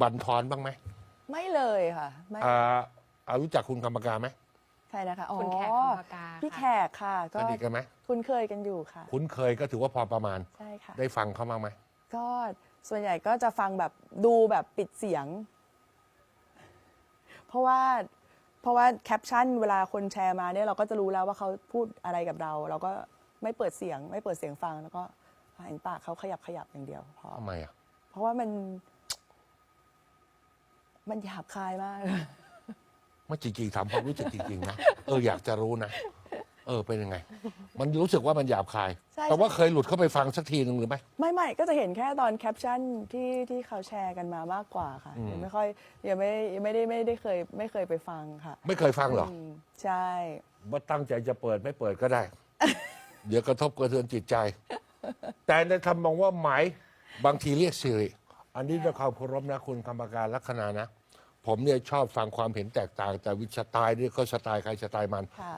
บั่นทอนบ้างไหมไม่เลยค่ะไม่อ่าอารู้จักคุณกรรมการไหมใครนะคะอ๋อคุณแขกคำปากาพี่แขค่ะกค่ะสก็นิทกันไหมคุ้นเคยกันอยู่ค่ะ คุ้นเคยก็ถือว่าพอประมาณ ใช่ค่ะ ได้ฟังเขาบ้างไหมก็ส่วนใหญ่ก็จะฟังแบบดูแบบปิดเสียง เพราะว่าเพราะว่าแคปชั่นเวลาคนแชร์มาเนี่ยเราก็จะรู้แล้วว่าเขาพูดอะไรกับเรา เราก็ไม่เปิดเสียง ไม่เปิดเสียงฟังแล้วก็เห็นปากเขาขยับขยับอย่างเดียวพอทำไมอะเพราะว่ามัน มันหยาบคายมาก ไม่จริงๆถามความรู้สึกจริงๆนะเอออยากจะรู้นะเออเป็นยังไง มันรู้สึกว่ามันหยาบคาย ใช่ แต่ว่าเคยหลุดเข้าไปฟังสักทีหนึ่งหรือไม่ ไม่ไม่ก็จะเห็นแค่ตอนแคปชั่นที่ที่เขาแชร์กันมามากกว่าค่ะอืม ยังไม่ค่อยยังไม่ยังไม่ได้ไม่ได้เคยไม่เคยไปฟังค่ะไม่เคยฟังเหรอ มใช่ ว่าตั้งใจจะเปิดไม่เปิดก็ได้ เดี๋ยวกระทบกระเทือนจิตใจ แต่ในคำมองว่าหมายบางทีเรียกสิริ อันนี้ด้วยความเคารพนะคุณกรรมการลัคนานะ ผมเนี่ยชอบฟังความเห็นแตกต่าง แต่วิชสไตล์นี่ก็สไตล์ใครสไตล์มันค่ะ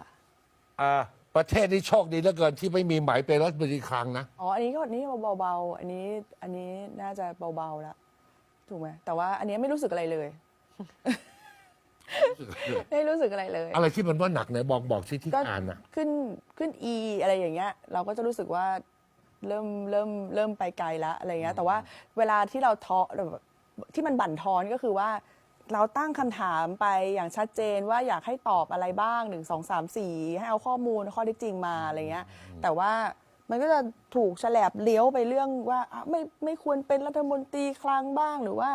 อ่าประเทศนี้โชคดีเหลือเกินที่ไม่มีหมายเป็นรัฐมนตรีคลังนะ อ๋อ อันนี้ก็อันนี้เบาๆ อันนี้อันนี้น่าจะเบาๆแล้วถูกไหมแต่ว่าอันนี้ไม่รู้สึกอะไรเลย ไม่รู้สึกอะไรเลย อะไรที่มันว่าหนักไหนบอกบอกที่ที่ก็อ่านนะขึ้นขึ้น E อะไรอย่างเงี้ย เราก็จะรู้สึกว่า เริ่มเริ่มเริ่มไปไกลละอะไรเงี้ยแต่ว่าเวลาที่เราท้อแบบที่มันบั่นทอนก็คือว่า เราตั้งคำถามไปอย่างชัดเจนว่าอยากให้ตอบอะไรบ้างหนึ่งสองสามสี่ให้เอาข้อมูลข้อเท็จจริงมาอะไรเงี้ยแต่ว่ามันก็จะถูกแฉลบเลี้ยวไปเรื่องว่าอะไม่ไม่ควรเป็นรัฐมนตรีคลังบ้างหรือว่า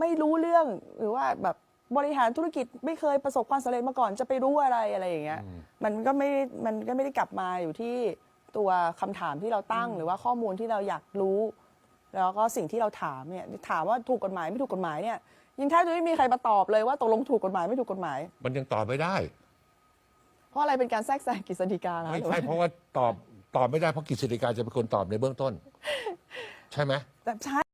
ไม่รู้เรื่องหรือว่าแบบบริหารธุรกิจไม่เคยประสบความสำเร็จมาก่อนจะไปรู้อะไรอะไรอย่างเงี้ย มันก็ไม่ มันก็ไม่ได้กลับมาอยู่ที่ ตัวคำถามที่เราตั้งหรือว่าข้อมูลที่เราอยากรู้ แล้วก็สิ่งที่เราถามเนี่ยถามว่าถูกกฎหมายไม่ถูกกฎหมายเนี่ยยังแทบจะไม่มีใครมาตอบเลยว่าตกลงถูกกฎหมายไม่ถูกกฎหมาย มันยังตอบไม่ได้ เพราะอะไรเป็นการแทรกแซงกฤษฎีกาแล้วไม่ใช่เพราะว่าตอบตอบไม่ได้เพราะกฤษฎีกาจะเป็นคนตอบในเบื้องต้น ใช่ไหมแต่ใช่